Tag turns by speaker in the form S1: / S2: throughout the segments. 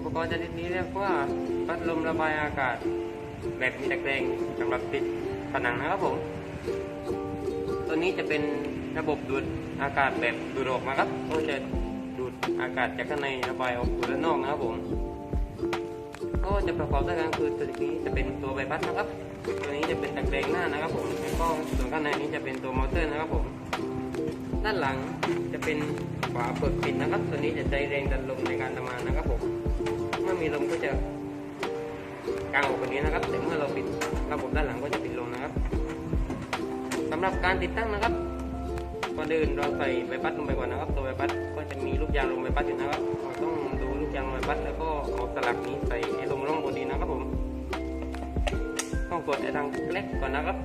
S1: อุปกรณ์ชนิดนี้เรียกว่าพัดลมระบายอากาศ แบบมีตะแกรงสำหรับติดผนังนะครับผม ตัวนี้จะเป็นระบบดูดอากาศแบบดูดออกมาครับก็จะดูดอากาศจากข้างในระบายออกสู่ด้านนอกนะครับผมก็จะประกอบด้วยกันคือตัวนี้จะเป็นตัวใบพัดนะครับ ตัวนี้จะเป็นตะแกรงหน้านะครับผมแล้วก็ส่วนข้างในนี้จะเป็นตัวมอเตอร์นะครับผม ด้านหลังจะเป็นฝาเปิดปิดนะครับ ตัวนี้จะใช้แรงดันลมในการทำงานนะครับผม มีลมก็จะกางออกแบบนี้นะครับ แต่เมื่อเราปิดระบบด้านหลังก็จะปิดลงนะครับสำหรับการติดตั้งนะครับก่อนอื่นเราใส่ใบพัดลงไปก่อนนะครับ ตัวใบพัดก็จะมีลูกยางลงใบพัดอยู่นะครับเราต้องดูลูกยางใบพัดแล้วก็เอาสลักนี้ใส่ให้ลงร่องบนดินนะครับผมต้องกดไอ้ทางเล็กก่อนนะครับ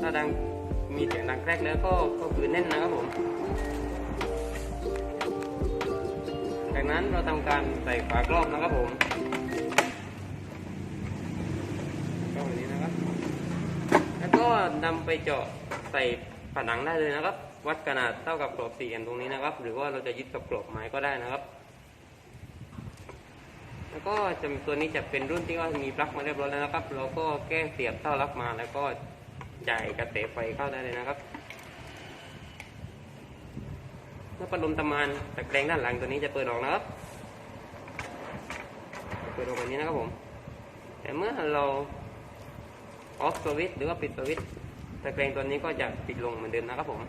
S1: ถ้าดังมีเสียงดังแรกแล้วก็ก็คือแน่นนะครับผม จากนั้นเราทำการใส่ฝากรอบนะครับผมก็แบบนี้นะครับ แล้วก็นำไปเจาะใส่ผนังได้เลยนะครับ วัดขนาดเท่ากับกรอบสี่เหลี่ยมตรงนี้นะครับ หรือว่าเราจะยึดกับกรอบไม้ก็ได้นะครับ แล้วก็จะตัวนี้จะเป็นรุ่นที่ว่ามีปลั๊กมาเรียบร้อยแล้วนะครับ เราก็แก้เสียบเท่ารับมาแล้วก็จ่ายกระแสไฟเข้าได้เลยนะครับ กพัดลมตะมานตะแกรงด้านหลังตัวนี้จะเปิดออกนะครับ เปิดออกแบบนี้นะครับผม แต่เมื่อเราออฟสวิตช์หรือว่าปิดสวิตช์ตะแกรงตัวนี้ก็จะปิดลงเหมือนเดิมนะครับผม